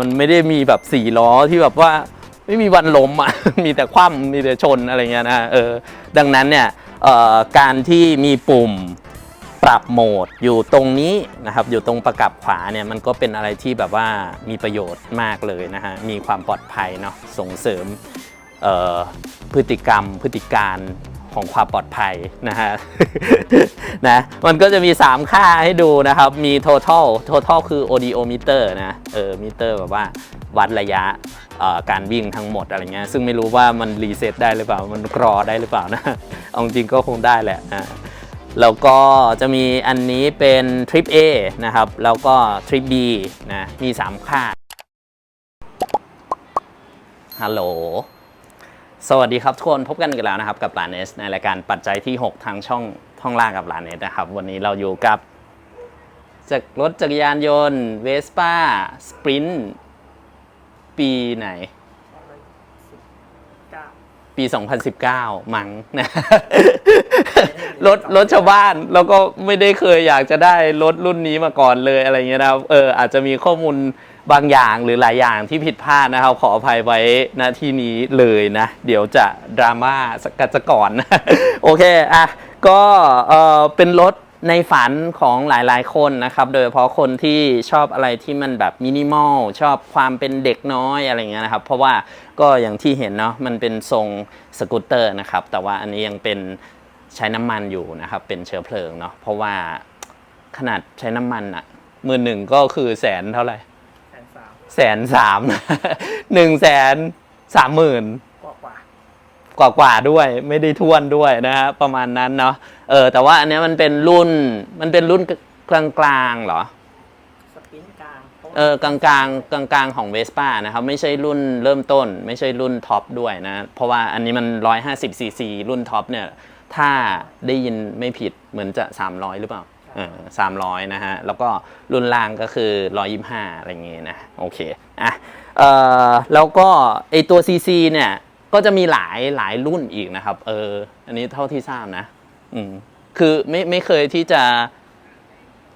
มันไม่ได้มีแบบสี่ล้อที่แบบว่าไม่มีวันล้มอะ มีแต่คว่ำมีแต่ชนอะไรเงี้ยนะเออ ดังนั้นเนี่ยการที่มีปุ่มปรับโหมดอยู่ตรงนี้นะครับ อยู่ตรงประกับขวาเนี่ยมันก็เป็นอะไรที่แบบว่ามีประโยชน์มากเลยนะฮะ มีความปลอดภัยเนาะ ส่งเสริมพฤติกรรมพฤติการ ของความปลอดภัยนะฮะนะมันก็จะมี 3 ค่าให้ดูนะครับ มี total total คือ odometer นะเออมิเตอร์แบบว่าวัดระยะการวิ่งทั้งหมดอะไรเงี้ยซึ่งไม่รู้ว่ามันรีเซ็ตได้หรือเปล่า มันกรอได้หรือเปล่านะเอาจริงก็คงได้แหละนะแล้วก็จะมีอันนี้เป็น trip A นะครับ แล้วก็ trip B นะ มี 3 ค่าฮัลโหล สวัสดีครับทุกคนพบกันอีกแล้วนะครับกับลานเนสในรายการปัจจัยที่ 6 ทางช่องท่องล่ากับลานเนสนะครับ วันนี้เราอยู่กับจากรถจักรยานยนต์เวสป้าสปรินต์ปีไหน ปี 2019 มั้งนะ รถรถชาวบ้านแล้วก็ไม่ได้เคยอยากจะได้รถรุ่นนี้มาก่อนเลยอะไรเงี้ยนะครับเอออาจจะมีข้อมูลบางอย่างหรือหลายอย่างที่ผิดพลาดนะครับ ขออภัยไว้ณที่นี้เลยนะ เดี๋ยวจะดราม่าสักกันซะก่อนนะโอเคอะก็เออเป็นรถในฝันของหลายๆคนนะครับ โดยเฉพาะคนที่ชอบอะไรที่มันแบบมินิมอลชอบความเป็นเด็กน้อยอะไรเงี้ยนะครับ เพราะว่าก็อย่างที่เห็นเนาะมันเป็นทรงสกูตเตอร์นะครับ แต่ว่าอันนี้ยังเป็น ใช้น้ำมันอยู่นะครับ เป็นเชื้อเพลิงเนาะเพราะว่าขนาดใช้น้ำมันอะมือหนึ่งก็คือแสนเท่าไหร่แสนสามแสนสามหนึ่งแสนสามหมื่นกว่ากว่ากว่ากว่าๆด้วยไม่ได้ท้วนด้วยนะฮะประมาณนั้นเนาะเออแต่ว่าอันเนี้ยมันเป็นรุ่นมันเป็นรุ่นกลางๆเหรอสปรินต์กลางพราะว่าเออกลางกลางกลางกลางๆของเวสป้านะครับ ไม่ใช่รุ่นเริ่มต้น ไม่ใช่รุ่นท็อปด้วยนะ เพราะว่าอันนี้มัน 150ซีซีรุ่นท็อปเนี่ย ถ้าได้ยินไม่ผิดเหมือนจะ 300 หรือเปล่าเออสามร้อยนะฮะ แล้วก็รุ่นล่างก็คือ125อะไรอย่างเงี้ยนะ โอเค อะเอ่อแล้วก็ไอตัว CC เนี่ย ก็จะมีหลายหลายรุ่นอีกนะครับ เออ อันนี้เท่าที่ทราบนะ อืม คือไม่ไม่เคยที่จะ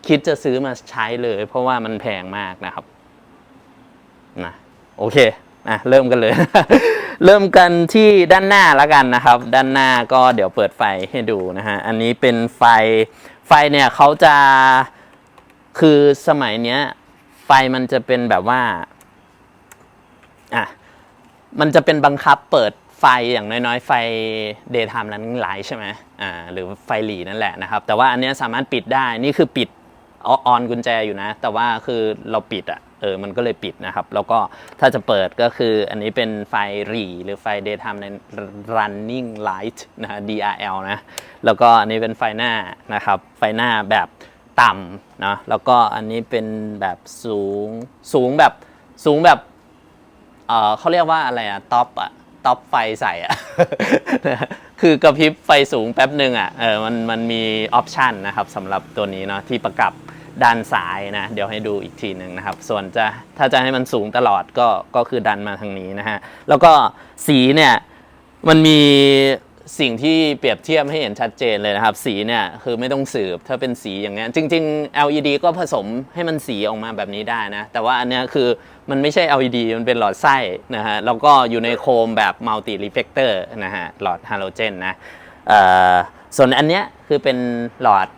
คิดจะซื้อมาใช้เลย เพราะว่ามันแพงมากนะครับ นะ โอเค นะเริ่มกันเลย เริ่มกันที่ด้านหน้าล้วกันนะครับ ด้านหน้าก็เดี๋ยวเปิดไฟให้ดูนะฮะอันนี้เป็นไฟไฟเนี่ยเขาจะคือสมัยเนี้ยไฟมันจะเป็นแบบว่าอะมันจะเป็นบังคับเปิดไฟอย่างน้อยๆ ไฟ daytime running light ใช่ไหมอ่าหรือไฟหลีนั่นแหละนะครับ แต่ว่าอันเนี้ยสามารถปิดได้นี่คือปิดอออนกุญแจอยู่นะ แต่ว่าคือเราปิดอะ เออมันก็เลยปิดนะครับ แล้วก็ถ้าจะเปิดก็คืออันนี้เป็นไฟรีหรือไฟ daytime running light นะฮะ DRL นะ แล้วก็อันนี้เป็นไฟหน้านะครับ ไฟหน้าแบบต่ำนะแล้วก็อันนี้เป็นแบบสูงสูงแบบสูงแบบเออเขาเรียกว่าอะไรอะท็อปอะท็อปไฟใส่อะคือกระพริบไฟสูงแป๊บหนึ่งอะเออมันมันมีออปชันนะครับสำหรับตัวนี้เนาะที่ประกับ ด้านซ้ายนะ เดี๋ยวให้ดูอีกทีหนึ่งนะครับ ส่วนจะถ้าจะให้มันสูงตลอดก็ก็คือดันมาทางนี้นะฮะ แล้วก็สีเนี่ยมันมีสิ่งที่เปรียบเทียบให้เห็นชัดเจนเลยนะครับ สีเนี่ยคือไม่ต้องสืบถ้าเป็นสีอย่างเงี้ยจริง ๆ LED ก็ผสมให้มันสีออกมาแบบนี้ได้นะ แต่ว่าอันเนี้ยคือมันไม่ใช่ LED มันเป็นหลอดไส้นะฮะแล้วก็อยู่ในโคมแบบ multi reflector นะฮะหลอดฮาโลเจนนะส่วนอันเนี้ยคือเป็นหลอด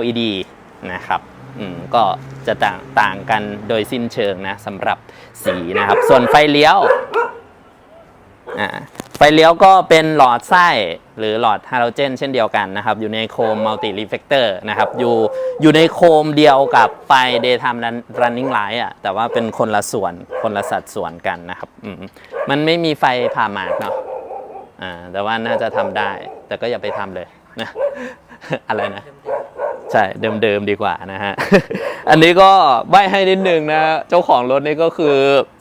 LED นะครับ อืมก็จะต่างต่างกันโดยสิ้นเชิงนะสำหรับสีนะครับ ส่วนไฟเลี้ยวอ่าไฟเลี้ยวก็เป็นหลอดไส้หรือหลอดฮาโลเจน เช่นเดียวกันนะครับ อยู่ในโคมมัลติรีเฟกเตอร์นะครับอยู่อยู่ในโคมเดียวกับไฟ daytime run- running light อะแต่ว่าเป็นคนละส่วนคนละสัดส่วนกันนะครับมมันไม่มีไฟผ่าหมากเนาะอ่าแต่ว่าน่าจะทำได้ แต่ก็อย่าไปทำเลยนะอะไรนะ ใช่เดิมๆดีกว่านะฮะ อันนี้ก็ใบให้นิดนึงนะ เจ้าของรถนี่ก็คือ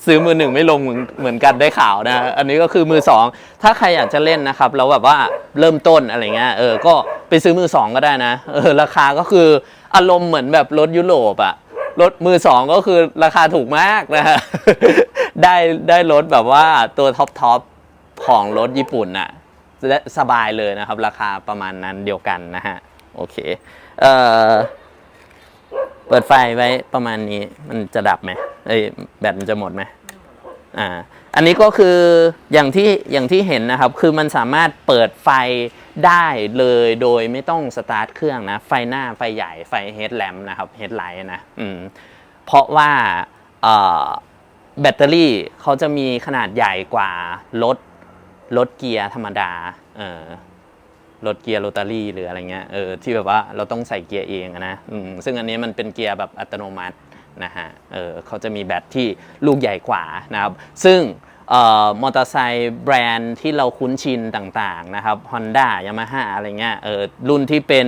ซื้อมือหนึ่งไม่ลงเหมือนเหมือนกันได้ข่าวนะ อันนี้ก็คือมือสองถ้าใครอยากจะเล่นนะครับแล้วแบบว่าเริ่มต้นอะไรเงี้ยเออก็ไปซื้อมือสองก็ได้นะเออราคาก็คืออารมณ์เหมือนแบบรถยุโรปอะรถมือสองก็คือราคาถูกมากนะฮะได้ได้รถแบบว่าตัวท็อปท็อปของรถญี่ปุ่นน่ะและสบายเลยนะครับ ราคาประมาณนั้นเดียวกันนะฮะ โอเค เอ่อเปิดไฟไว้ประมาณนี้มันจะดับไหมเอ้ยแบตมันจะหมดไหมอ่าอันนี้ก็คืออย่างที่อย่างที่เห็นนะครับ คือมันสามารถเปิดไฟได้เลยโดยไม่ต้องสตาร์ทเครื่องนะ ไฟหน้าไฟใหญ่ไฟเฮดแลมนะครับเฮดไลท์นะอืมเพราะว่าเอ่อแบตเตอรี่เขาจะมีขนาดใหญ่กว่ารถรถเกียร์ธรรมดาเออ รถเกียร์โรตารี่หรืออะไรเงี้ยเออที่แบบว่าเราต้องใส่เกียร์เองนะอืมซึ่งอันนี้มันเป็นเกียร์แบบอัตโนมัตินะฮะเออเขาจะมีแบตที่ลูกใหญ่กว่านะครับซึ่งออมอเตอร์ไซค์แบรนด์ที่เราคุ้นชินต่างๆนะครับ Honda Yamaha อะไรเงี้ยเออรุ่นที่เป็น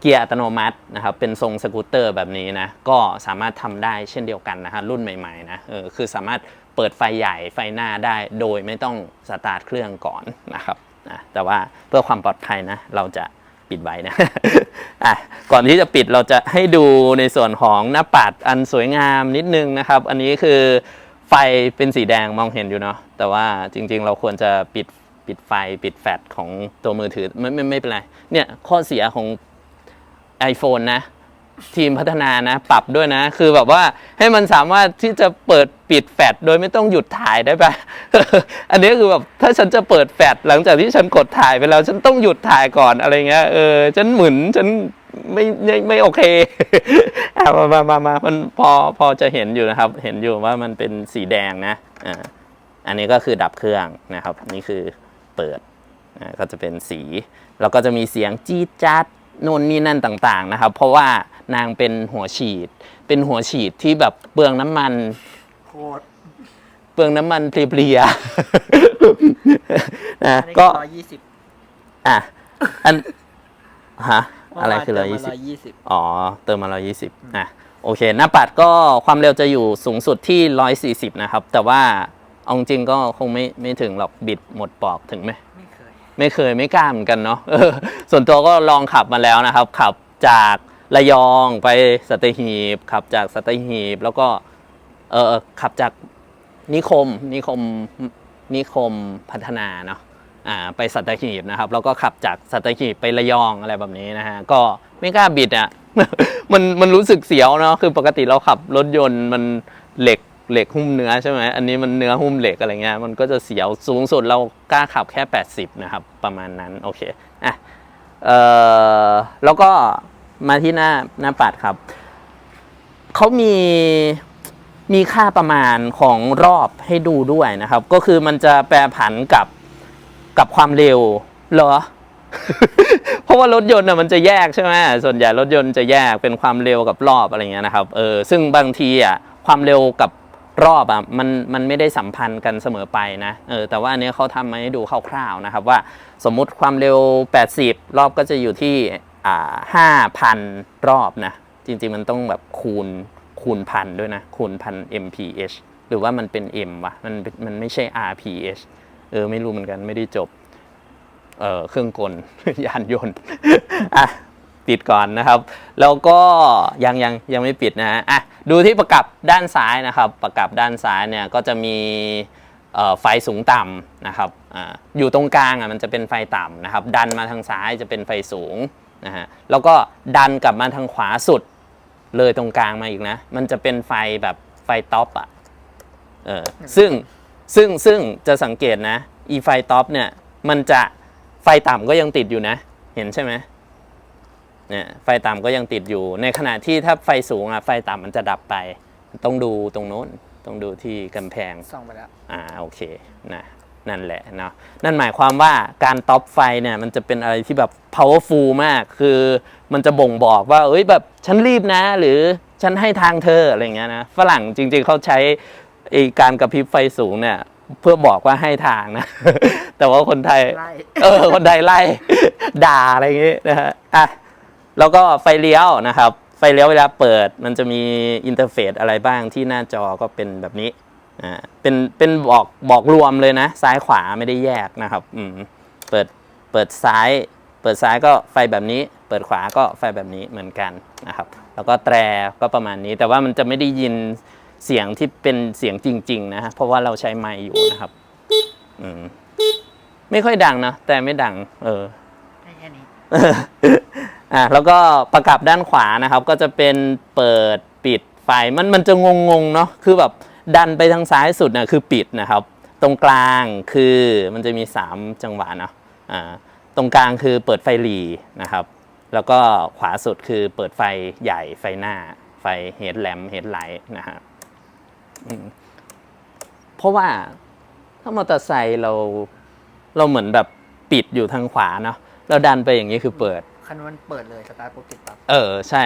เกียร์อัตโนมัตินะครับเป็นทรงสกูตเตอร์แบบนี้นะก็สามารถทำได้เช่นเดียวกันนะฮะรุ่นใหม่ๆนะเออคือสามารถเปิดไฟใหญ่ไฟหน้าได้โดยไม่ต้องสตาร์ทเครื่องก่อนนะครับ นะแต่ว่าเพื่อความปลอดภัยนะเราจะปิดไว้นะอะก่อนที่จะปิดเราจะให้ดูในส่วนของหน้าปัดอันสวยงามนิดนึงนะครับ อันนี้คือไฟเป็นสีแดงมองเห็นอยู่เนาะแต่ว่าจริง ๆ เราควรจะปิดปิดไฟปิดแฟลชของตัวมือถือไม่ไม่ไม่เป็นไรเนี่ยข้อเสียของ iPhone นะ ทีมพัฒนานะ ปรับด้วยนะ คือแบบว่าให้มันสามารถที่จะเปิดปิดแฟลชโดยไม่ต้องหยุดถ่ายได้ปะอันนี้คือแบบถ้าฉันจะเปิดแฟลชหลังจากที่ฉันกดถ่ายไปแล้วฉันต้องหยุดถ่ายก่อนอะไรเงี้ยเออฉันหมุนฉันไม่ไม่ไม่โอเคอะมามามามามันพอพอจะเห็นอยู่นะครับ เห็นอยู่ว่ามันเป็นสีแดงนะอ่าอันนี้ก็คือดับเครื่องนะครับ นี่คือเปิดอ่าก็จะเป็นสี แล้วก็จะมีเสียงจี๊ดจ๊าดโน่นนี่นั่นต่าง ๆ นะครับ เพราะว่า นางเป็นหัวฉีด เป็นหัวฉีดที่แบบเปลืองน้ำมันโคตรเปลืองน้ำมันเพลียๆนะอันนี้ก็ร้อยยี่สิบอะอันฮะอะไรคือร้อยยี่สิบร้อยยี่สิบอ๋อเติมมา120อะโอเค หน้าปัดก็ความเร็วจะอยู่สูงสุดที่ 140 นะครับ แต่ว่าเอาจริงๆก็คงไม่ไม่ถึงหรอกบิดหมดปอกถึงไหมไม่เคย ไม่เคยไม่กล้าเหมือนกันเนาะเออส่วนตัวก็ลองขับมาแล้วนะครับ ขับจาก ระยองไปสัตหีบขับจากสัตหีบแล้วก็เออขับจากนิคมนิคมนิคมพัฒนาเนาะอ่าไปสัตหีบนะครับแล้วก็ขับจากสัตหีบไประยองอะไรแบบนี้นะฮะก็ไม่กล้าบิดอะ่ะมันมันรู้สึกเสียวเนาะคือปกติเราขับรถยนต์มันเหล็กเหล็กหุ้มเนื้อใช่ไหมอันนี้มันเนื้อหุ้มเหล็กอะไรเงี้ยมันก็จะเสียวสูงสุดเรากล้าขับแค่ 80 นะครับ ประมาณนั้นโอเคอะเออแล้วก็ มาที่หน้าหน้าปัดครับ เขามีมีค่าประมาณของรอบให้ดูด้วยนะครับ ก็คือมันจะแปรผันกับกับความเร็วเหรอ เพราะว่ารถยนต์น่ะมันจะแยกใช่ไหมส่วนใหญ่รถยนต์จะแยกเป็นความเร็วกับรอบอะไรเงี้ยนะครับเออซึ่งบางทีอะความเร็วกับรอบอะมันมันไม่ได้สัมพันธ์กันเสมอไปนะเออแต่ว่าอันนี้เขาทำมาให้ดูคร่าวๆนะครับว่า สมมุติความเร็ว 80 รอบก็จะอยู่ที่ อ่า5,000รอบนะ จริง ๆ มันต้องแบบคูณคูณพันด้วยนะ คูณพัน mph หรือว่ามันเป็น m วะมันมันไม่ใช่ rph เออ ไม่รู้เหมือนกันไม่ได้จบ เอ่อเครื่องกล ยานยนต์อะปิดก่อนนะครับ แล้วก็ยังยังยังไม่ปิดนะฮะอะดูที่ประกับด้านซ้ายนะครับ ประกับด้านซ้ายเนี่ยก็จะมีไฟสูงต่ำนะครับอ่าอยู่ตรงกลางอะมันจะเป็นไฟต่ำนะครับ ดันมาทางซ้ายจะเป็นไฟสูง นะฮะแล้วก็ดันกลับมาทางขวาสุดเลยตรงกลางมาอีกนะ มันจะเป็นไฟแบบไฟท็อปอะเออซึ่งซึ่งซึ่งจะสังเกตนะอีไฟท็อปเนี่ยมันจะไฟต่ำก็ยังติดอยู่นะ เห็นใช่ไหมเนี่ยไฟต่ำก็ยังติดอยู่ ในขณะที่ถ้าไฟสูงอะไฟต่ำมันจะดับไป ต้องดูตรงโน้นต้องดูที่กำแพงส่องไปแล้ว อ่าโอเคนะ นั่นแหละเนาะนั่นหมายความว่าการท็อปไฟเนี่ยมันจะเป็นอะไรที่แบบ powerful มากคือมันจะบ่งบอกว่าเอ้ยแบบฉันรีบนะ หรือฉันให้ทางเธออะไรเงี้ยนะฝรั่งจริงๆเขาใช้ไอ้การกระพริบไฟสูงเนี่ยเพื่อบอกว่าให้ทางนะ แต่ว่าคนไทยไล่เออ คนไทยไล่ ด่าอะไรอย่างงี้นะฮะอะแล้วก็ไฟเลี้ยวนะครับ ไฟเลี้ยวเวลาเปิด มันจะมีอินเทอร์เฟซอะไรบ้างที่หน้าจอก็เป็นแบบนี้อ่า เป็นเป็นบอกบอกรวมเลยนะ ซ้ายขวาไม่ได้แยกนะครับอืมเปิดเปิดซ้าย เปิดซ้ายก็ไฟแบบนี้ เปิดขวาก็ไฟแบบนี้เหมือนกันนะครับ แล้วก็แตรก็ประมาณนี้ แต่ว่ามันจะไม่ได้ยินเสียงที่เป็นเสียงจริง ๆ นะฮะเพราะว่าเราใช้ไมค์อยู่นะครับอืมไม่ค่อยดังนะแต่ไม่ดัง เออให้แค่นี้อะแล้วก็ประกับด้านขวานะครับ ก็จะเป็นเปิดปิดไฟมันมันจะงงๆเนาะคือแบบ ดันไปทางซ้ายสุดนะคือปิดนะครับ ตรงกลางคือมันจะมี 3 จังหวะเนาะอ่าตรงกลางคือเปิดไฟหลีนะครับ แล้วก็ขวาสุดคือเปิดไฟใหญ่ไฟหน้า ไฟเฮดแลมเฮดไลท์นะฮะเพราะว่าถ้ามอเตอร์ไซค์เราเราเหมือนแบบปิดอยู่ทางขวาเนาะเราดันไปอย่างนี้คือเปิด คันมันเปิดเลยสตาร์ทปุ๊บติดปั๊บเออใช่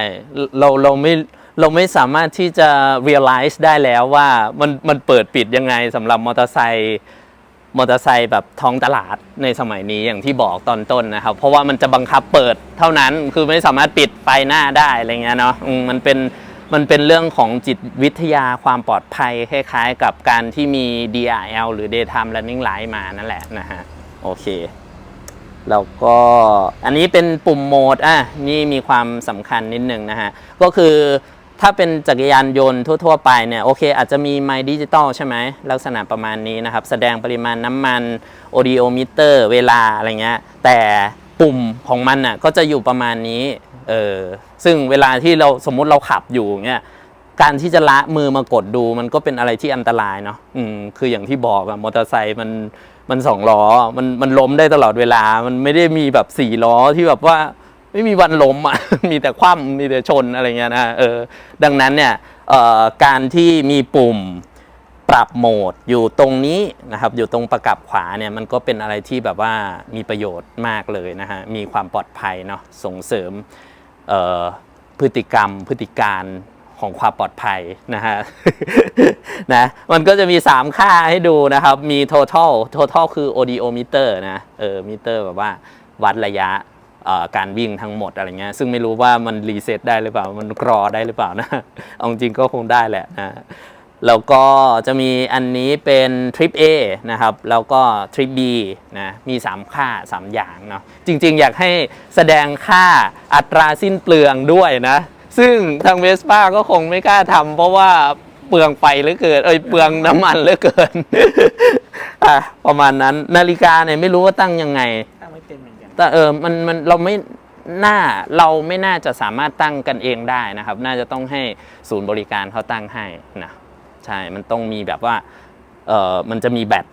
เราเราไม่เราไม่สามารถที่จะ realize ได้แล้วว่ามันมันเปิดปิดยังไงสำหรับมอเตอร์ไซค์มอเตอร์ไซค์แบบท้องตลาดในสมัยนี้อย่างที่บอกตอนต้นนะครับ เพราะว่ามันจะบังคับเปิดเท่านั้นคือไม่สามารถปิดไฟหน้าได้อะไรเงี้ยเนาะมันเป็นมันเป็นเรื่องของจิตวิทยาความปลอดภัยคล้ายๆ กับการที่มี DRL หรือ Daytime Running Light มานั่นแหละนะฮะโอเค แล้วก็อันนี้เป็นปุ่มโหมดอะนี่มีความสำคัญนิดนึงนะฮะ ก็คือถ้าเป็นจักรยานยนต์ทั่ว ๆ ไปเนี่ยโอเค อาจจะมีไมค์ดิจิตอลใช่ไหมลักษณะประมาณนี้นะครับ แสดงปริมาณน้ำมันโอดิโอมิเตอร์เวลาอะไรเงี้ยแต่ปุ่มของมันน่ะก็จะอยู่ประมาณนี้เออซึ่งเวลาที่เราสมมุติเราขับอยู่เงี้ย การที่จะละมือมากดดูมันก็เป็นอะไรที่อันตรายเนาะอืมคืออย่างที่บอกอะมอเตอร์ไซค์มันมันสองล้อมันมันล้มได้ตลอดเวลา มันไม่ได้มีแบบสี่ล้อที่แบบว่าไม่มีวันล้มอะ มีแต่คว่ำมีแต่ชนอะไรเงี้ยนะเออ ดังนั้นเนี่ยเอ่อการที่มีปุ่มปรับโหมดอยู่ตรงนี้นะครับ อยู่ตรงประกับขวาเนี่ยมันก็เป็นอะไรที่แบบว่ามีประโยชน์มากเลยนะฮะ มีความปลอดภัยเนาะส่งเสริมพฤติกรรมพฤติการ ของความปลอดภัยนะฮะนะมันก็จะมี 3 ค่าให้ดูนะครับ มี total total คือ odometer นะเออมิเตอร์แบบว่าวัดระยะการวิ่งทั้งหมดอะไรเงี้ยซึ่งไม่รู้ว่ามันรีเซ็ตได้หรือเปล่า มันกรอได้หรือเปล่านะเอาจริงก็คงได้แหละนะแล้วก็จะมีอันนี้เป็น Trip A นะครับ แล้วก็ Trip B นะมี 3 ค่า 3 อย่างเนาะจริง ๆ อยากให้แสดงค่าอัตราสิ้นเปลืองด้วยนะ ซึ่งทางเวสป้าก็คงไม่กล้าทำเพราะว่าเปลืองไฟเหลือเกินเอ้ยเปลืองน้ำมันเหลือเกิน อะประมาณนั้น นาฬิกาเนี่ยไม่รู้ว่าตั้งยังไง ตั้งไม่เป็นเหมือนกันแต่เออมันมันเราไม่น่าเราไม่น่าจะสามารถตั้งกันเองได้นะครับ น่าจะต้องให้ศูนย์บริการเขาตั้งให้นะใช่มันต้องมีแบบว่าเออมันจะมีแบต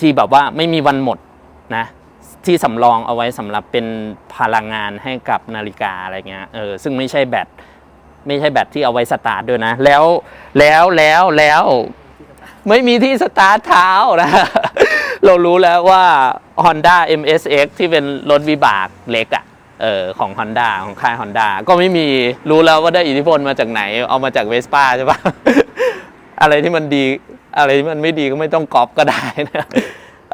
ที่แบบว่าไม่มีวันหมดนะที่สำรองเอาไว้สำหรับเป็นพลังงานให้กับนาฬิกาอะไรเงี้ยเออซึ่งไม่ใช่แบต ไม่ใช่แบตที่เอาไว้สตาร์ทด้วยนะ แล้วแล้วแล้วแล้วไม่มีที่สตาร์ทเท้านะ เรารู้แล้วว่า Honda MSX ที่เป็นรถวิบากเล็กอะ่ะเออของ Honda ของค่าย Honda ก็ไม่มีรู้แล้วว่าได้อิทธิพลมาจากไหน เอามาจากเวสป้าใช่ปะอะไรที่มันดี อะไรที่มันไม่ดีก็ไม่ต้องก๊อปก็ได้นะ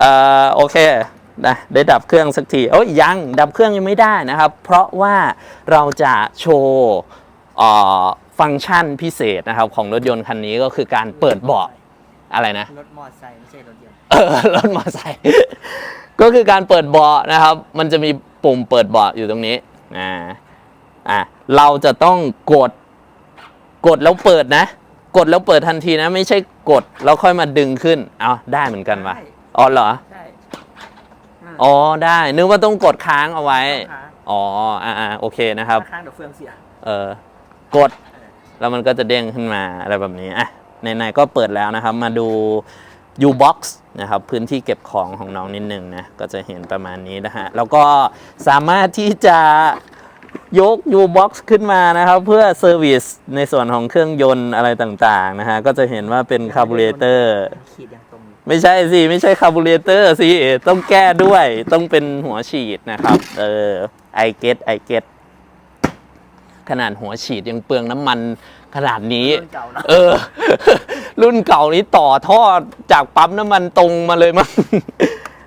เออโอเคนะได้ดับเครื่องสักทีโอ้ยยังดับเครื่องยังไม่ได้นะครับ เพราะว่าเราจะโชว์ ฟังก์ชันพิเศษนะครับของรถยนต์คันนี้ก็คือการเปิดเบาะอะไรนะ รถมอเตอร์ไซค์ไม่ใช่รถยนต์เออรถมอเตอร์ไซค์ ก็คือการเปิดเบาะนะครับ มันจะมีปุ่มเปิดเบาะอยู่ตรงนี้ อ่า อะเราจะต้องกด กดแล้วเปิดนะ กดแล้วเปิดทันทีนะ ไม่ใช่กดแล้วค่อยมาดึงขึ้น เอาได้เหมือนกันวะอ๋อเหรอได้าอ๋อ ได้ นึกว่าต้องกดค้างเอาไว้ต้องค้างอ๋ออ่าอ่าโอเคนะครับถ้าค้างเดี๋ยวเฟืองเสีย เออ กด แล้วมันก็จะเด้งขึ้นมาอะไรแบบนี้อะไหนๆก็เปิดแล้วนะครับ มาดู U-Box นะครับพื้นที่เก็บของของน้องนิดนึงนะก็จะเห็นประมาณนี้นะฮะแล้วก็สามารถที่จะยก U-Box ขึ้นมานะครับ เพื่อเซอร์วิสในส่วนของเครื่องยนต์อะไรต่างๆนะฮะก็จะเห็นว่าเป็นคาร์บูเรเตอร์ขีดอย่างตรงอยู่ไม่ใช่สิ ไม่ใช่คาร์บูเรเตอร์สิ ต้องแก้ด้วยต้องเป็นหัวฉีดนะครับ เออไอเกตไอเกต ขนาดหัวฉีดยังเปลืองน้ำมันขนาดนี้รุ่นเก่าเนอะเออ รุ่นเก่านี้ต่อท่อจากปั๊มน้ำมันตรงมาเลยมั้ง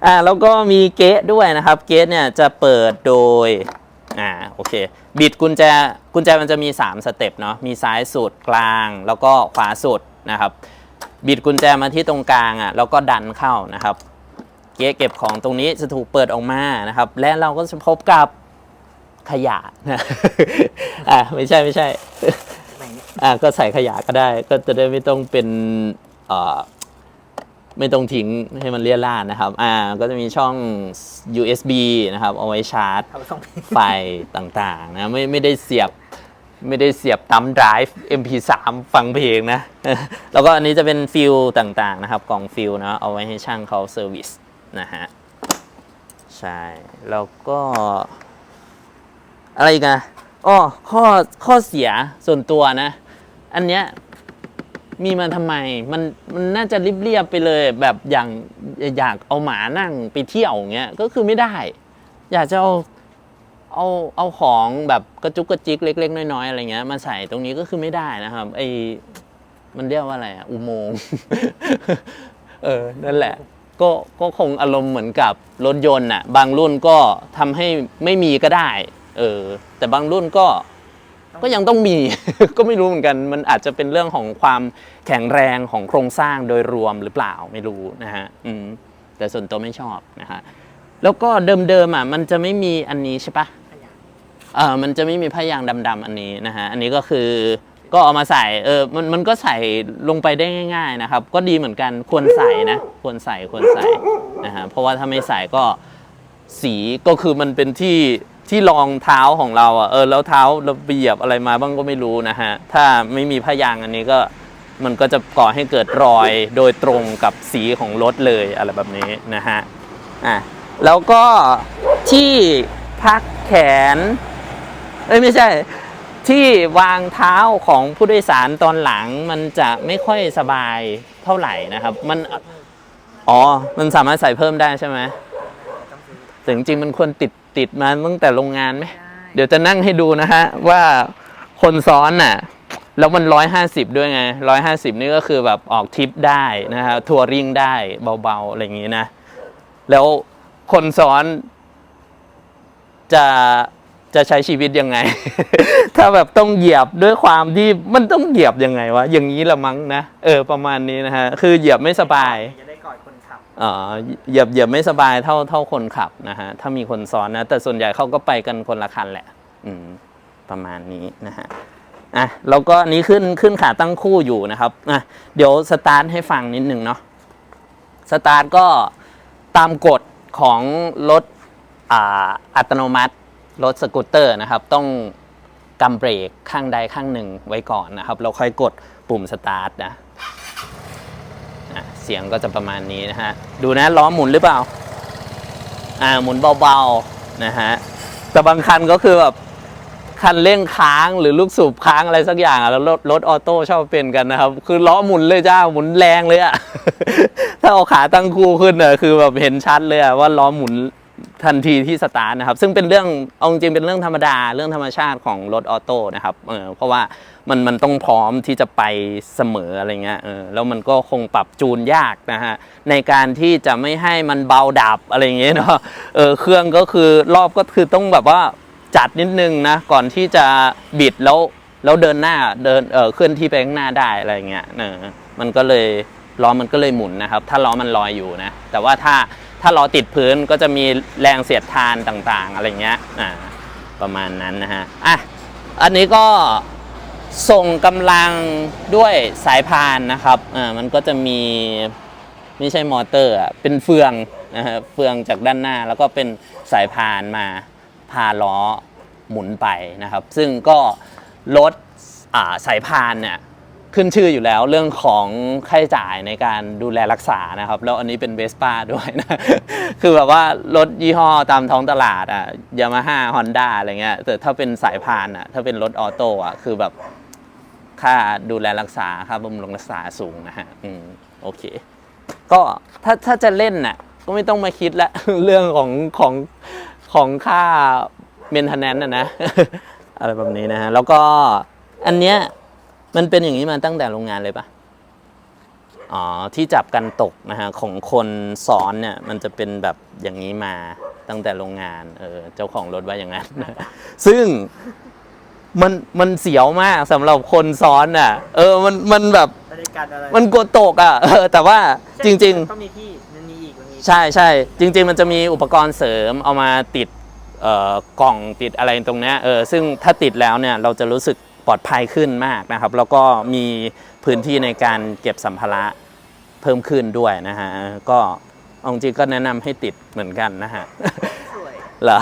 อ่าแล้วก็มีเกตด้วยนะครับ เกตเนี่ยจะเปิดโดย อ่าโอเค บิดกุญแจกุญแจมันจะมี 3 สเต็ปเนาะมีซ้ายสุดกลาง แล้วก็ขวาสุดนะครับ บิดกุญแจมาที่ตรงกลางอะแล้วก็ดันเข้านะครับ เก๊ะเก็บของตรงนี้จะถูกเปิดออกมานะครับ และเราก็จะพบกับ ขยะนะอ่าไม่ใช่ไม่ใช่ไหนเนี่ยอ่าก็ใส่ขยะก็ได้ ก็จะได้ไม่ต้องเป็นเอ่อไม่ต้องทิ้งให้มันเลี่ยราดนะครับ อ่า ก็จะมีช่อง USB นะครับ เอาไว้ชาร์จเอาไปส่งเพลงไฟต่างๆนะ ไม่ไม่ได้เสียบไม่ได้เสียบตั้มไดรฟ์ MP3 ฟังเพลงนะ แล้วก็อันนี้จะเป็นฟิลต่างๆนะครับ กล่องฟิลนะ เอาไว้ให้ช่างเขาเซอร์วิสนะฮะ ใช่ แล้วก็ อะไรกันอ้อข้อข้อเสียส่วนตัวนะ อันเนี้ยมีมาทำไมมันมันน่าจะริบเรียบไปเลย แบบอย่างอยากเอาหมานั่งไปเที่ยวอย่างเงี้ยก็คือไม่ได้ อยากจะเอาเอาเอาของแบบกระจุกกระจิกเล็ก ๆ น้อยๆอะไรเงี้ยมาใส่ตรงนี้ก็คือไม่ได้นะครับไอมันเรียกว่าอะไรอะอุโมงค์เออนั่นแหละ ก็ก็คงอารมณ์เหมือนกับรถยนต์น่ะบางรุ่นก็ทำให้ไม่มีก็ได้ เออแต่บางรุ่นก็ก็ยังต้องมี ก็ไม่รู้เหมือนกัน มันอาจจะเป็นเรื่องของความแข็งแรงของโครงสร้างโดยรวมหรือเปล่าไม่รู้นะฮะอืมแต่ส่วนตัวไม่ชอบนะฮะแล้วก็เดิมๆอะมันจะไม่มีอันนี้ใช่ปะขยะเออมันจะไม่มีผ้ายางดำๆอันนี้นะฮะอันนี้ก็คือก็เอามาใส่เออมันมันก็ใส่ลงไปได้ง่าย ๆนะครับ ก็ดีเหมือนกันควรใส่นะ ควรใส่ควรใส่นะฮะเพราะว่าถ้าไม่ใส่ก็สีก็คือมันเป็นที่ ที่รองเท้าของเราอะเออแล้วเท้าเราไปเหยียบอะไรมาบ้างก็ไม่รู้นะฮะ ถ้าไม่มีผ้ายางอันนี้ก็มันก็จะก่อให้เกิดรอยโดยตรงกับสีของรถเลยอะไรแบบนี้นะฮะอะแล้วก็ที่พักแขน เอ้ยไม่ใช่ ที่วางเท้าของผู้โดยสารตอนหลังมันจะไม่ค่อยสบายเท่าไหร่นะครับ มันอ๋อ มันสามารถใส่เพิ่มได้ใช่ไหมต้องซื้อแต่จริงมันควรติด ติดมาตั้งแต่โรงงานไหมได้เดี๋ยวจะนั่งให้ดูนะฮะ ว่าคนซ้อนน่ะ แล้วมันร้อยห้าสิบด้วยไงร้อยห้าสิบนี่ก็คือแบบออกทริปได้นะฮะทัวริงได้เบาๆ อะไรอย่างงี้นะ แล้วคนซ้อนจะจะใช้ชีวิตยังไง ถ้าแบบต้องเหยียบด้วยความที่มันต้องเหยียบยังไงวะ อย่างนี้ละมั้งนะ เออประมาณนี้นะฮะ คือเหยียบไม่สบายจะได้ก อดคนขับอ๋อเหยียบเหยียบไม่สบายเท่าเท่าคนขับนะฮะถ้ามีคนซ้อนนะ แต่ส่วนใหญ่เขาก็ไปกันคนละคันแหละ อืม ประมาณนี้นะฮะอะแล้วก็นี้ขึ้นขึ้นขาตั้งคู่อยู่นะครับอะเดี๋ยวสตาร์ทให้ฟังนิดนึงเนาะสตาร์ทก็ตามกฎของรถอ่าอัตโนมัติรถสกูตเตอร์นะครับ ต้องกำเบรกข้างใดข้างหนึ่งไว้ก่อนนะครับแล้วค่อยกดปุ่มสตาร์ทนะ สียงก็จะประมาณนี้นะฮะ ดูนะล้อหมุนหรือเปล่า อ่าหมุนเบาๆนะฮะ แต่บางคันก็คือแบบคันเร่งค้างหรือลูกสูบค้างอะไรสักอย่างอะแล้วรถรถออโต้ชอบเป็นกันนะครับ คือล้อหมุนเลยจ้าหมุนแรงเลยอะถ้าเอาขาตั้งคู่ขึ้นเน่ะคือแบบเห็นชัดเลยอะว่าล้อหมุน ทันทีที่สตาร์ทนะครับ ซึ่งเป็นเรื่องเอาจริงเป็นเรื่องธรรมดาเรื่องธรรมชาติของรถออโต้นะครับเออเพราะว่ามันมันต้องพร้อมที่จะไปเสมออะไรเงี้ยเออแล้วมันก็คงปรับจูนยากนะฮะในการที่จะไม่ให้มันเบาดับอะไรเงี้ยเนาะเออเครื่องก็คือรอบก็คือต้องแบบว่าจัดนิดนึงนะก่อนที่จะบิดแล้วแล้วเดินหน้าเดินเออเคลื่อนที่ไปข้างหน้าได้อะไรเงี้ยเออมันก็เลยล้อมันก็เลยหมุนนะครับ ถ้าล้อมันลอยอยู่นะแต่ว่าถ้า ถ้าล้อติดพื้นก็จะมีแรงเสียดทานต่างๆ อะไรเงี้ยอ่าประมาณนั้นนะฮะอะอันนี้ก็ส่งกำลังด้วยสายพานนะครับอ่ามันก็จะมีไม่ใช่มอเตอร์อะเป็นเฟืองนะฮะเฟืองจากด้านหน้าแล้วก็เป็นสายพานมาพาล้อหมุนไปนะครับ ซึ่งก็ลดอ่าสายพานเนี่ย ขึ้นชื่ออยู่แล้วเรื่องของค่าใช้จ่ายในการดูแลรักษานะครับ แล้วอันนี้เป็นเวสป้าด้วยนะ คือแบบว่ารถยี่ห้อตามท้องตลาดอะยามาฮ่าฮอนด้าอะไรเงี้ยแต่ถ้าเป็นสายพานอะถ้าเป็นรถออโต้อะคือแบบค่าดูแลรักษาค่าบำรุงรักษาสูงนะฮะอืมโอเค ก็ถ้าถ้าจะเล่นน่ะก็ไม่ต้องมาคิดละเรื่องของของของค่าเมนเทนแนนนะนะอะไรแบบนี้นะฮะแล้วก็อันเนี้ย มันเป็นอย่างนี้มาตั้งแต่โรงงานเลยปะอ๋อที่จับกันตกนะฮะของคนซ้อนเนี่ยมันจะเป็นแบบอย่างนี้มาตั้งแต่โรงงานเออเจ้าของรถว่าอย่างนั้น ซึ่งมันมันเสียวมากสำหรับคนซ้อนอะ เออมันมันแบบบริการอะไรมันกลัวตกอะเออแต่ว่าจริงต้องมีที่มันมีอีกมันมีๆใช่ใช่จริง ๆ มันจะมีอุปกรณ์เสริมเอามาติดเอ่อกล่องติดอะไรตรงเนี้ยเออซึ่งถ้าติดแล้วเนี่ยเราจะรู้สึกป ลอดภัยขึ้นมากนะครับ แล้วก็มีพื้นที่ในการเก็บสัมภาระเพิ่มขึ้นด้วยนะฮะก็เอาจริงๆก็แนะนำให้ติดเหมือนกันนะฮะสวยเหรอ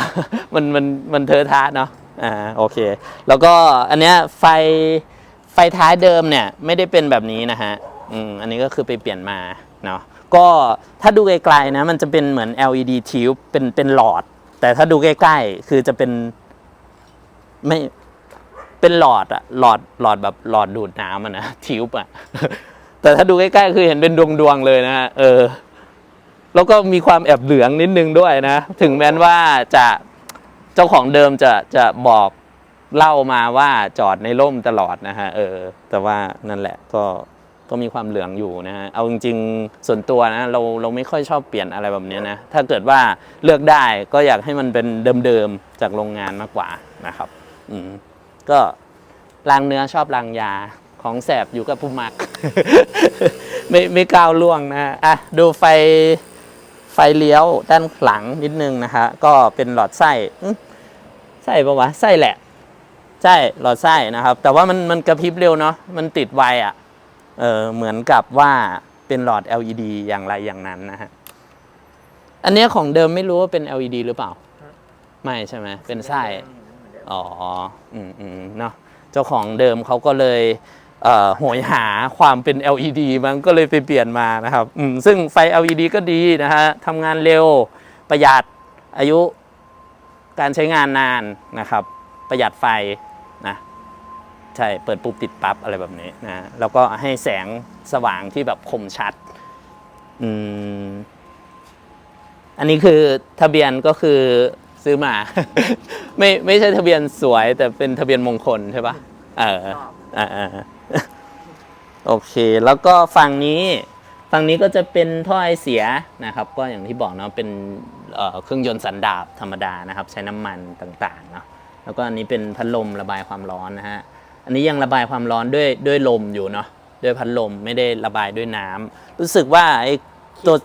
มันมันมันเทอะทะเนาะอ่าโอเค แล้วก็อันเนี้ยไฟไฟท้ายเดิมเนี่ยไม่ได้เป็นแบบนี้นะฮะอืมอันนี้ก็คือไปเปลี่ยนมาเนาะก็ถ้าดูไกลๆนะมันจะเป็นเหมือน LED tube เป็นเป็นหลอด แต่ถ้าดูใกล้ๆ คือจะเป็นไม่ เป็นหลอดอะหลอดหลอดแบบหลอดดูดน้ำอะนะทิวบอะแต่ถ้าดูใกล้ๆคือเห็นเป็นดวงๆเลยนะฮะเออ แล้วก็มีความแอบเหลืองนิดนึงด้วยนะ ถึงแม้ว่าจะเจ้าของเดิมจะจะบอกเล่ามาว่าจอดในร่มตลอดนะฮะเออ แต่ว่านั่นแหละก็ก็มีความเหลืองอยู่นะฮะเอาจริง ๆ ส่วนตัวนะเราเราไม่ค่อยชอบเปลี่ยนอะไรแบบนี้นะถ้าเกิดว่าเลือกได้ก็อยากให้มันเป็นเดิมๆจากโรงงานมากกว่านะครับ อืม ก็ล้างเนื้อชอบล้างยาของแสบอยู่กับผู้มัก ไม่ไม่ก้าวล่วงนะฮะอะดูไฟไฟเลี้ยวด้านหลังนิดนึงนะฮะก็เป็นหลอดไส้ไส้ปะวะไส้แหละใช่หลอดไส้นะครับ แต่ว่ามันมันกระพริบเร็วเนาะมันติดไวอะ่ะเออเหมือนกับว่าเป็นหลอด LED อย่างไรอย่างนั้นนะฮะอันเนี้ยของเดิมไม่รู้ว่าเป็น LED หรือเปล่า ไม่ใช่ไหมเป็นไส้ อ๋ออืมอืมเนาะเจ้าของเดิมเขาก็เลยเอ่อโหยหาความเป็น LED มันก็เลยไปเปลี่ยนมานะครับอืมซึ่งไฟ LED ก็ดีนะฮะทำงานเร็วประหยัดอายุการใช้งานนานนะครับ ประหยัดไฟนะใช่เปิดปุ๊บติดปั๊บอะไรแบบนี้นะแล้วก็ให้แสงสว่างที่แบบคมชัดอืมอันนี้คือทะเบียนก็คือ ซื้อมา ไม่ไม่ใช่ทะเบียนสวย แต่เป็นทะเบียนมงคลใช่ปะเออชอบอ่าอ่าโอเค แล้วก็ฝั่งนี้ ฝั่งนี้ก็จะเป็นท่อไอเสียนะครับ ก็อย่างที่บอกเนาะเป็นเอ่อเครื่องยนต์สันดาปธรรมดานะครับ ใช้น้ำมันต่างๆเนาะแล้วก็อันนี้เป็นพัดลมระบายความร้อนนะฮะอันนี้ยังระบายความร้อนด้วยด้วยลมอยู่เนาะด้วยพัดลมไม่ได้ระบายด้วยน้ำรู้สึกว่าไอ้ตัว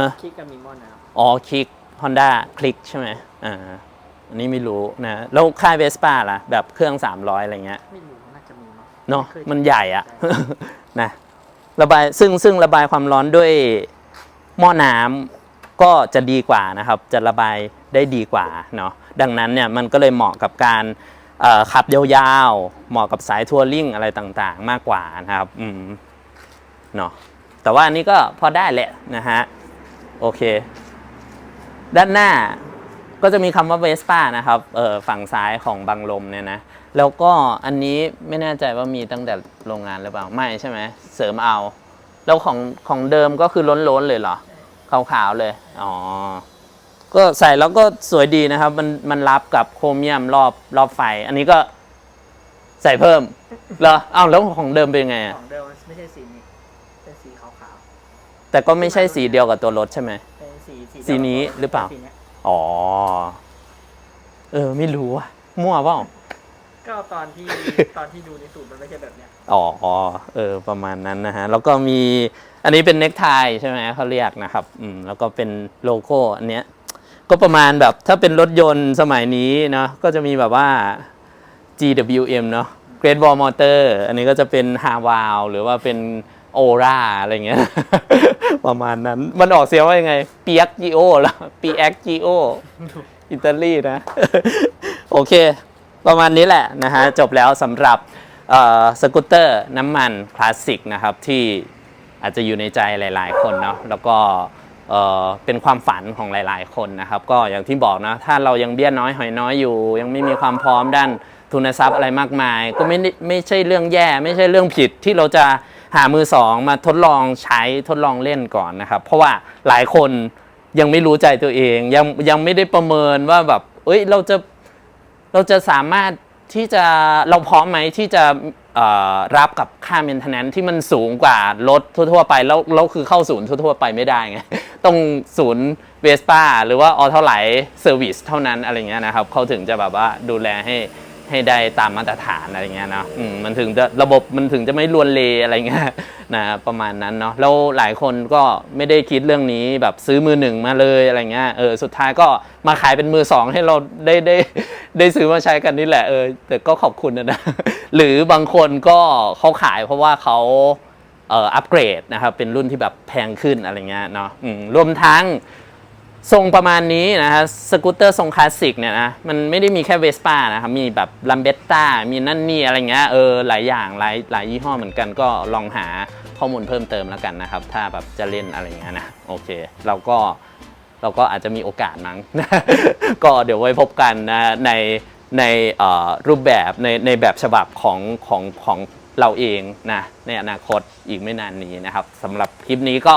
ฮะคิดกับมีหม้อน้อ๋อคลิก Honda คลิกใช่ไหมอ่าอันนี้ไม่รู้นะ แล้วค่ายเวสป้าล่ะ แบบเครื่อง 300 อะไรเงี้ยำไม่รู้ น่าจะมีมั้งเนาะไคยมันใหญ่อะใช่นะ ระบาย ซึ่งซึ่งระบายความร้อนด้วยหม้อน้ำก็จะดีกว่านะครับ จะระบายได้ดีกว่าเนาะ ดังนั้นเนี่ยมันก็เลยเหมาะกับการเอ่อขับยาวๆ เหมาะกับสายทัวริงอะไรต่างๆ มากกว่านะครับ อืม เนาะ แต่ว่าอันนี้ก็พอได้แหละนะฮะ โอเค ด้านหน้าก็จะมีคำว่าเวสป้านะครับเออฝั่งซ้ายของบังลมเนี่ยนะ แล้วก็อันนี้ไม่แน่ใจว่ามีตั้งแต่โรงงานหรือเปล่า ไม่ใช่ไหม เสริมเอา แล้วของของเดิมก็คือล้นๆเลยเหรอ ขาวๆเลย อ๋อ ก็ใส่แล้วก็สวยดีนะครับ มันมันรับกับโครเมียมรอบรอบไฟ อันนี้ก็ใส่เพิ่มเหรออ้าวแล้วของเดิมเป็นไงขอะองเดิมมันไม่ใช่สีนี้เป็นสีขาวแต่ก็ไม่ใช่สีเดียวกับตัวรถใช่ไหมๆเป็น สีสีสีนี้หรือเปล่า สีนี้ยอ๋อ เออ ไม่รู้อะมั่วเปล่า ก็ตอนที่ ตอนที่ดูในสูตรมันไม่ใช่แบบเนี้ยอ๋อเออ ประมาณนั้นนะฮะ แล้วก็มี อันนี้เป็นเน็กไทใช่ไหมเขาเรียกนะครับ อืม แล้วก็เป็นโลโก้อันเนี้ย ก็ประมาณแบบถ้าเป็นรถยนต์สมัยนี้เนาะ ก็จะมีแบบว่า GWM เนาะ Great Wall Motor อันนี้ก็จะเป็น h a w a l หรือว่าเป็น Ora อะไรเงี้ย ประมาณนั้น มันออกเสียงว่ายังไง p i a g g i o แล้ว p i a g g i o อิตาลีนะ โอเค ประมาณนี้แหละนะฮะ จบแล้วสำหรับสกูตเตอร์น้ำมันคลาสสิกนะครับที่อาจจะอยู่ในใจหลาย ๆ คนเนาะแล้วก็เอ่อเป็นความฝันของหลาย ๆ คนนะครับ ก็อย่างที่บอกนะถ้าเรายังเบี้ยน้อยหอยน้อยอยู่ ยังไม่มีความพร้อมด้านทุนทรัพย์อะไรมากมาย ก็ไม่ไม่ใช่เรื่องแย่ ไม่ใช่เรื่องผิดที่เราจะ หามือสองมาทดลองใช้ทดลองเล่นก่อนนะครับ เพราะว่าหลายคนยังไม่รู้ใจตัวเอง ยังยังไม่ได้ประเมินว่าแบบเอ้ยเราจะเราจะสามารถที่จะเราพร้อมไหมที่จะรับกับค่าเมนเทนแนนที่มันสูงกว่ารถทั่ว ๆ ไปแล้วแล้วคือเข้าศูนย์ทั่ว ๆ ไปไม่ได้ไงต้องศูนย์เวสป้าหรือว่าออเท่าไหร่เซอร์วิสเท่านั้นอะไรเงี้ยนะครับเขาถึงจะแบบว่าดูแลให้ ให้ได้ตามมาตรฐานอะไรเงี้ยเนาะมันถึงจะระบบมันถึงจะไม่ลวนเลอะไรเงี้ยนะประมาณนั้นเนาะแล้วหลายคนก็ไม่ได้คิดเรื่องนี้แบบซื้อมือหนึ่งมาเลยอะไรเงี้ยเออสุดท้ายก็มาขายเป็นมือสองให้เราได้ได้ได้ซื้อมาใช้กันนี่แหละเออแต่ก็ขอบคุณนะนะหรือบางคนก็เขาขายเพราะว่าเขาเอ่ออัปเกรดนะครับเป็นรุ่นที่แบบแพงขึ้นอะไรเงี้ยเนาะรวมทั้ง ทรงประมาณนี้นะฮะสกูตเตอร์ทรงคลาสสิกเนี่ยนะมันไม่ได้มีแค่เวสป้านะครับมีแบบลัมเบตต้ามีนั่นนี่อะไรเงี้ยเออหลายอย่างหลายหลายยี่ห้อเหมือนกันก็ลองหาข้อมูลเพิ่มเติมแล้วกันนะครับ ถ้าแบบจะเล่นอะไรเงี้ยนะโอเค เราก็เราก็อาจจะมีโอกาสมั้ง ก็เดี๋ยวไว้พบกันนะในในรูปแบบในในแบบฉบับของของของเราเองนะในอนาคตอีกไม่นานนี้นะครับสำหรับคลิปนี้ก็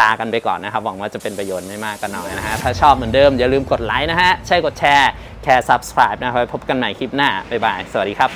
ลากันไปก่อนนะครับ หวังว่าจะเป็นประโยชน์ไม่มากก็น้อยนะฮะ ถ้าชอบเหมือนเดิม อย่าลืมกดไลค์นะฮะ ใช่กดแชร์ แค่ subscribe นะครับพบกันใหม่คลิปหน้า บ๊ายบาย สวัสดีครับ